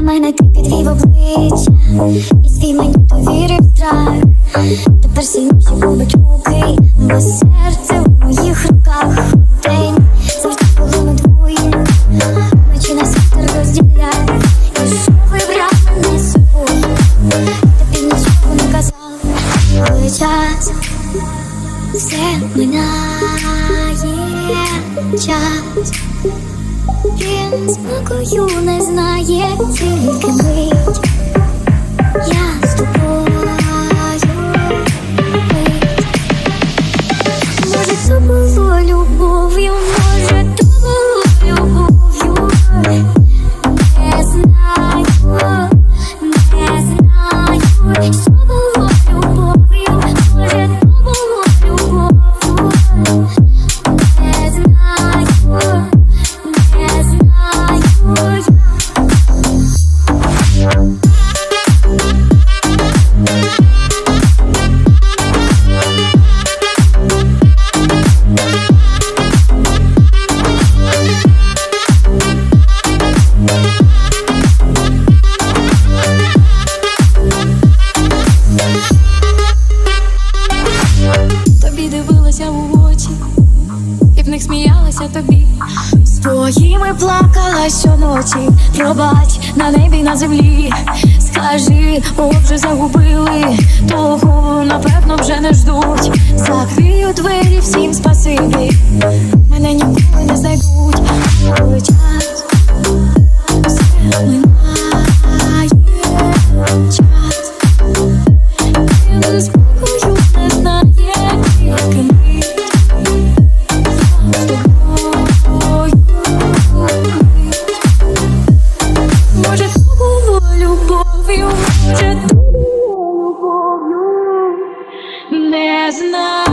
На мене тільки ти підвів обличчя. І свій мені довірив страх Тепер сильніші будуть руки Бо серце в моїх руках День завжди було ми двоє. Ночі нас вітер розділяє І що вибрав мене з собою Тобі нічого не казав. Але час все минає. Час він спокою не знає тільки мить. Я з тобою. Мить. Може, це було любов'ю, у очі, і в них сміялася тобі. Своїми плакала щоночі, пробач на небі, на землі. Скажи, о, вже загубили, того напевно вже не ждуть. Закрию двері всім спасибі, мене ніколи не знайдуть. любов'ю, чи тою любов'ю не знаю.